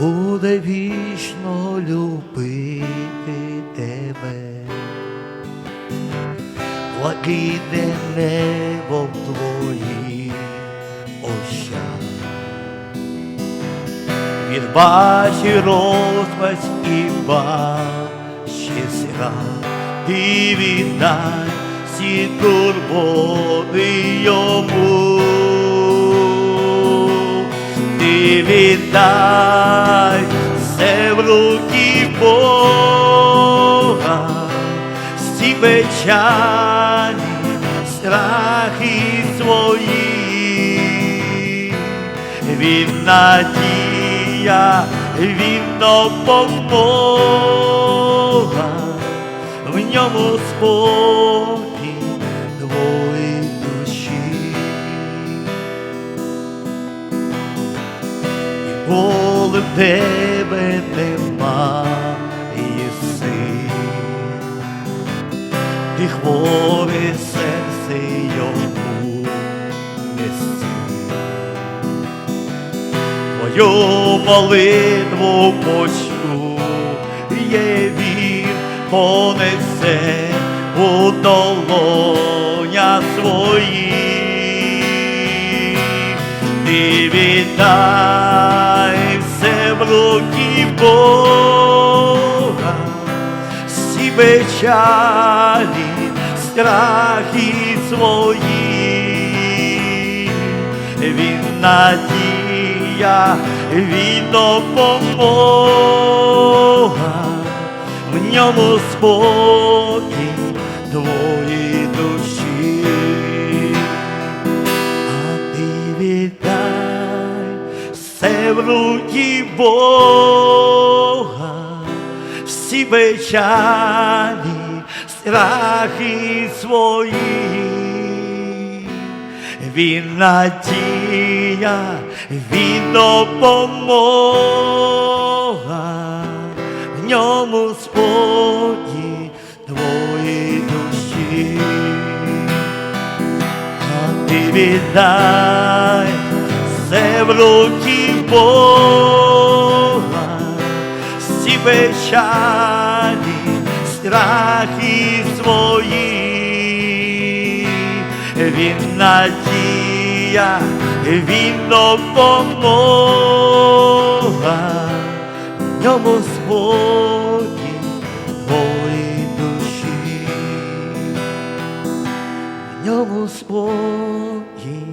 буде вічно любити тебе. Блакитне небо в твоїх очах. Від бачі розпач і бачі зрад, і віддай всі турботи йому. Ти віддай печалі, страхи свої, він надія, він допомога, в ньому спокій твої душі. В тебе ти хворе серце йому неси. Твою молитву почує він, понесе у долоня своїх. Ти віддай все в руки Бога, всі печалі, страхи свої, він надія, він допомога, в ньому спокій твої душі. А ти віддай все в руки Бога, всі печалі, страхи свої. Він надія, він допомога, в ньому спокій твої душі а ти віддай все в руки Бога, всі печалі, страхи свої, він надія, він допомога, в ньому спокій твої душі. В ньому спокій